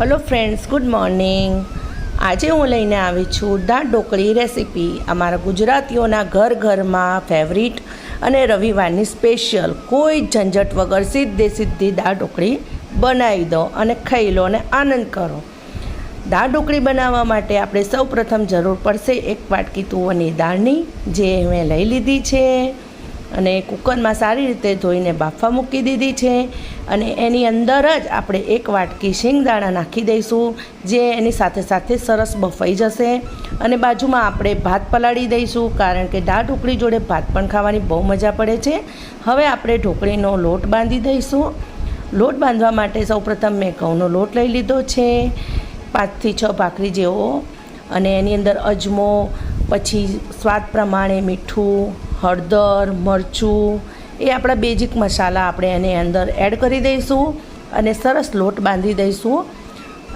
Hello friends good morning આજે હું લઈને આવી છું દાળ ઢોકળી રેસીપી અમારા ગુજરાતીઓના ઘર ઘરમાં ફેવરિટ અને રવિવારની સ્પેશિયલ કોઈ ઝંઝટ વગર સીધે સીધી દાળ ઢોકળી બનાવી દો અને ખાઈ લો અને આનંદ કરો. દાળ ઢોકળી બનાવવા માટે આપણે સૌ પ્રથમ જરૂર પડશે એક વાટકી તુવરની દાળની, જે મેં લઈ લીધી છે. અને કુકરમાં સારી રીતે ધોઈને બાફવા મૂકી દીધી છે. અને એની અંદર જ આપણે એક વાટકી શિંગદાણા નાખી દઈશું, જે એની સાથે સાથે સરસ બફાઈ જશે. અને બાજુમાં આપણે ભાત પલાળી દઈશું, કારણ કે દાળ ઢોકળી જોડે ભાત પણ ખાવાની બહુ મજા પડે છે. હવે આપણે ઢોકળીનો લોટ બાંધી દઈશું. લોટ બાંધવા માટે સૌપ્રથમ મેં ઘઉંનો લોટ લઈ લીધો છે, પાંચથી છ ભાખરી જેવો. અને એની અંદર અજમો, પછી સ્વાદ પ્રમાણે મીઠું હળદર, મરચું, એ આપણા બેઝિક મસાલા આપણે એની અંદર એડ કરી દઈશું અને સરસ લોટ બાંધી દઈશું.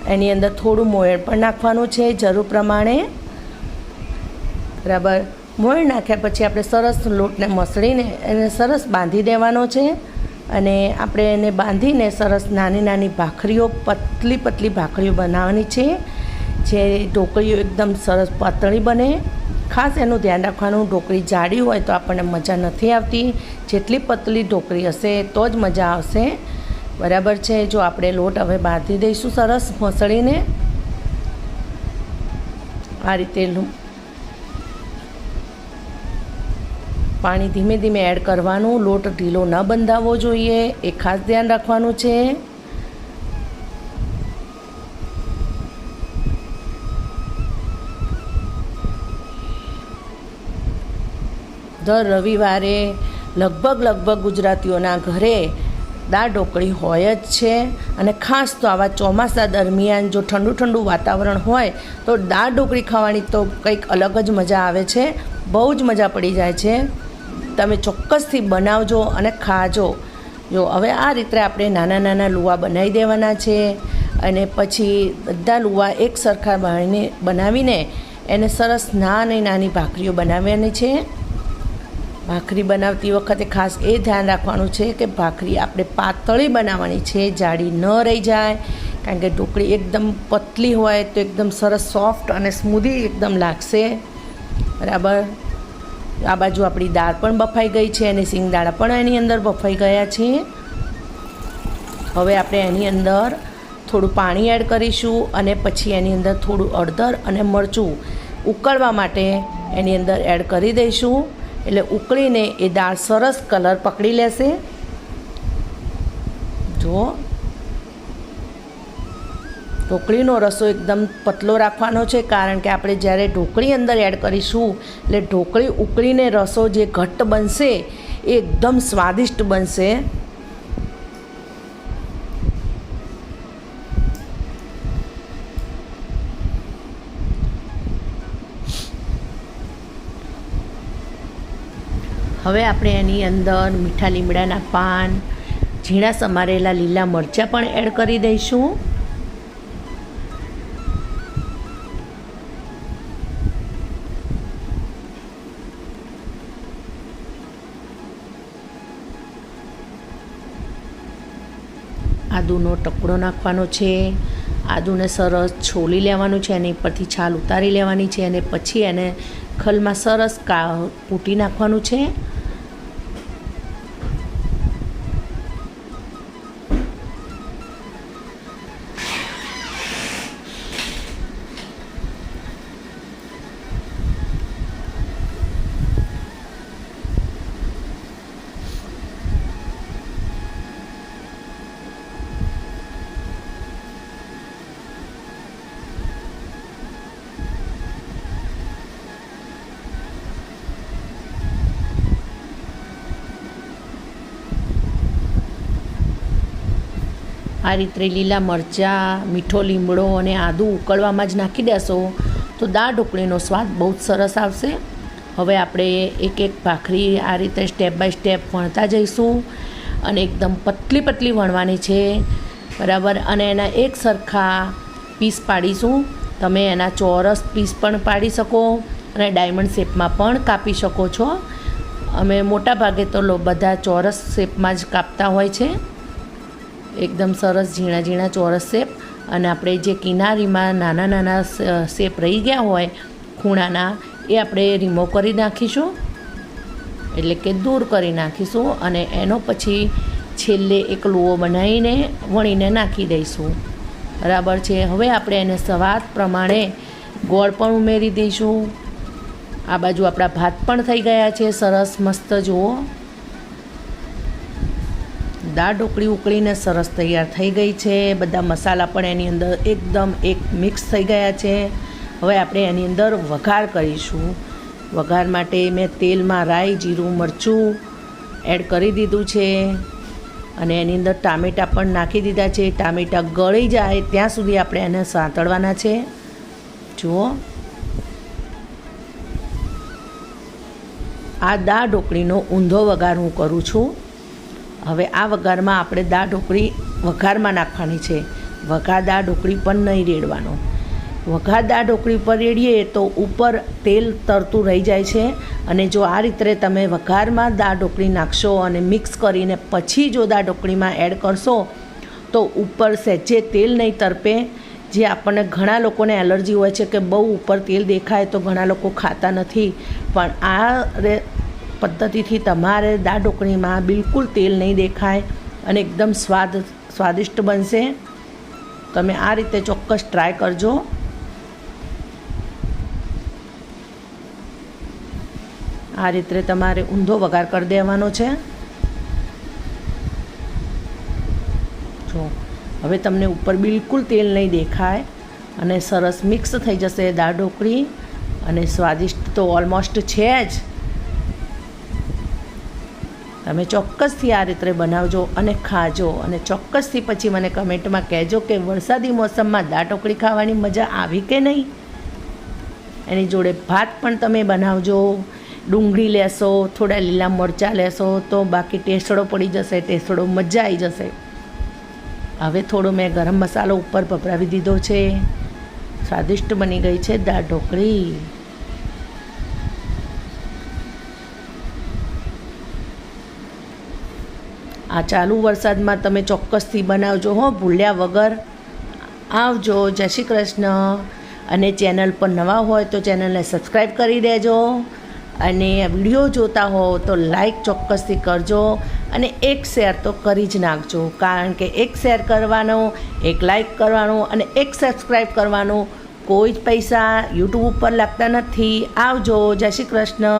એની અંદર થોડું મોયણ પણ નાખવાનું છે, જરૂર પ્રમાણે. બરાબર. મોયણ નાખ્યા પછી આપણે સરસ લોટને મસળીને એને સરસ બાંધી દેવાનો છે અને આપણે એને બાંધીને સરસ નાની નાની ભાખરીઓ, પતલી પતલી ભાખરીઓ બનાવવાની છે, જે ઢોકળીઓ એકદમ સરસ પાતળી બને. ખાસ એનું ધ્યાન રાખવાનું, ઢોકળી જાડી હોય તો આપણને મજા નથી આવતી. જેટલી પતલી ઢોકળી હશે તો જ મજા આવશે. બરાબર છે? જો આપણે લોટ હવે બાંધી દઈશું સરસ મસળીને. આ રીતે પાણી ધીમે ધીમે એડ કરવાનું. લોટ ઢીલો ન બંધાવવો જોઈએ. એ ખાસ ધ્યાન રાખવાનું છે. દર રવિવારે લગભગ લગભગ ગુજરાતીઓના ઘરે દાળ ઢોકળી હોય જ છે. અને ખાસ તો આવા ચોમાસા દરમિયાન જો ઠંડુ ઠંડુ વાતાવરણ હોય, તો દાળ ઢોકળી ખાવાની તો કંઈક અલગ જ મજા આવે છે. બહુ જ મજા પડી જાય છે. તમે ચોક્કસથી બનાવજો અને ખાજો. જો, હવે આ રીતે આપણે નાના નાના લુવા બનાવી દેવાના છે. અને પછી બધા લુવા એક સરખા બનાવીને એને સરસ નાની નાની ભાખરીઓ બનાવવાની છે. ભાખરી બનાવતી વખતે ખાસ એ ધ્યાન રાખવાનું છે કે ભાખરી આપણે પાતળી બનાવવાની છે, જાડી ન રહી જાય, કારણ કે ઢોકળી એકદમ પતલી હોય તો એકદમ સરસ સોફ્ટ અને સ્મૂધી એકદમ લાગશે. બરાબર? આ બાજુ આપણી દાળ પણ બફાઈ ગઈ છે અને સિંગદાળા પણ એની અંદર બફાઈ ગયા છે. હવે આપણે એની અંદર થોડું પાણી એડ કરીશું અને પછી એની અંદર થોડું અડદર અને મરચું ઉકળવા માટે એની અંદર એડ કરી દઈશું. એટલે ઉકળીને એ દાળ સરસ કલર પકડી લેશે. જો ઢોકળીનો રસો એકદમ પતલો રાખવાનો છે, કારણ કે આપણે જ્યારે ઢોકળી અંદર એડ કરીશું, એટલે ઢોકળી ઉકળીને રસો જે ઘટ્ટ બનશે એ એકદમ સ્વાદિષ્ટ બનશે. હવે આપણે એની અંદર મીઠા લીમડાના પાન, ઝીણા સમારેલા લીલા મરચાં પણ એડ કરી દઈશું. આદુનો ટુકડો નાખવાનો છે. આદુને સરસ છોલી લેવાનું છે એની પરથી છાલ ઉતારી લેવાની છે અને પછી એને ખલમાં સરસ કા કૂટી નાખવાનું છે. આ રીતે લીલા મરચાં, મીઠો લીમડો અને આદું ઉકળવામાં જ નાખી દેશો. તો દાળ ઢોકળીનો સ્વાદ બહુ જ સરસ આવશે. હવે આપણે એક એક ભાખરી આ રીતે સ્ટેપ બાય સ્ટેપ વણતા જઈશું અને એકદમ પતલી પતલી વણવાની છે. બરાબર? અને એના એક સરખા પીસ પાડીશું. તમે એના ચોરસ પીસ પણ પાડી શકો અને ડાયમંડ શેપમાં પણ કાપી શકો છો. અમે મોટા ભાગે તો બધા ચોરસ શેપમાં જ કાપતા હોય છે. એકદમ સરસ ઝીણા ઝીણા ચોરસ શેપ. અને આપણે જે કિનારીમાં નાના નાના શેપ રહી ગયા હોય, ખૂણાના, એ આપણે રિમૂવ કરી નાખીશું. એટલે કે દૂર કરી નાખીશું અને એનો પછી છેલ્લે એક લુઓ બનાવીને વણીને નાખી દઈશું. બરાબર છે? હવે આપણે એને સ્વાદ પ્રમાણે ગોળ પણ ઉમેરી દઈશું. આ બાજુ આપણા ભાત પણ થઈ ગયા છે. સરસ મસ્ત જુઓ. દાળ ઢોકળી ઉકળીને સરસ તૈયાર થઈ ગઈ છે. બધા મસાલા પણ એની અંદર એકદમ એક મિક્સ થઈ ગયા છે. હવે આપણે એની અંદર વઘાર કરીશું. વઘાર માટે મેં તેલમાં રાઈ, જીરું, મરચું એડ કરી દીધું છે. અને એની અંદર ટામેટાં પણ નાખી દીધા છે. ટામેટાં ગળી જાય ત્યાં સુધી આપણે એને સાંતળવાના છે. જુઓ. આ દાળ ઢોકળીનો ઊંધો વઘાર હું કરું છું. હવે આ વઘારમાં આપણે દાળ ઢોકળી વઘારમાં નાખવાની છે. વઘાર દાળ ઢોકળી પણ નહીં રેડવાનો. વઘાર દાળ ઢોકળી પર રેડીએ તો ઉપર તેલ તરતું રહી જાય છે અને જો આ રીતે તમે વઘારમાં દાળ ઢોકળી નાખશો અને મિક્સ કરીને પછી જો દાળ ઢોકળીમાં એડ કરશો તો ઉપર સહેજે તેલ નહીં તરપે. જે આપણને ઘણા લોકોને એલર્જી હોય છે કે બહુ ઉપર તેલ દેખાય તો ઘણા લોકો ખાતા નથી. પણ આ પદ્ધતિથી તમારે દાળ ઢોકળીમાં બિલકુલ તેલ નહીં દેખાય અને એકદમ સ્વાદ, સ્વાદિષ્ટ બનશે. તમે આ રીતે ચોક્કસ ટ્રાય કરજો. આ રીતે તમારે ઊંધો વઘાર કરી દેવાનો છે. જો, હવે તમને ઉપર બિલકુલ તેલ નહીં દેખાય અને સરસ મિક્સ થઈ જશે દાળ ઢોકળી અને સ્વાદિષ્ટ તો ઓલમોસ્ટ છે જ. તમે ચોક્કસથી આ રીતે બનાવજો અને ખાજો અને ચોક્કસથી પછી મને કમેન્ટમાં કહેજો કે વરસાદી મોસમમાં ઢોકળી ખાવાની મજા આવી કે નહીં? એની જોડે ભાત પણ તમે બનાવજો, ડુંગળી લેશો, થોડા લીલા મરચાં લેશો તો બાકી ટેસડો પડી જશે, ટેસડો મજા આવી જશે. હવે થોડો મેં ગરમ મસાલો ઉપર પપરાવી દીધો છે. સ્વાદિષ્ટ બની ગઈ છે દાળ ઢોકળી આ ચાલુ વરસાદમાં તમે ચોક્કસથી બનાવજો, હો, ભૂલ્યા વગર. આવજો, જય શ્રી કૃષ્ણ. અને ચેનલ પર નવા હોય તો ચેનલને સબસ્ક્રાઈબ કરી દેજો. અને વીડિયો જોતા હો તો લાઈક ચોક્કસથી કરજો. અને એક શેર તો કરી જ નાખજો, કારણ કે એક શેર કરવાનો, એક લાઈક કરવાનો અને એક સબસ્ક્રાઈબ કરવાનો કોઈ જ પૈસા યુટ્યુબ ઉપર લાગતા નથી. આવજો, જય શ્રી કૃષ્ણ.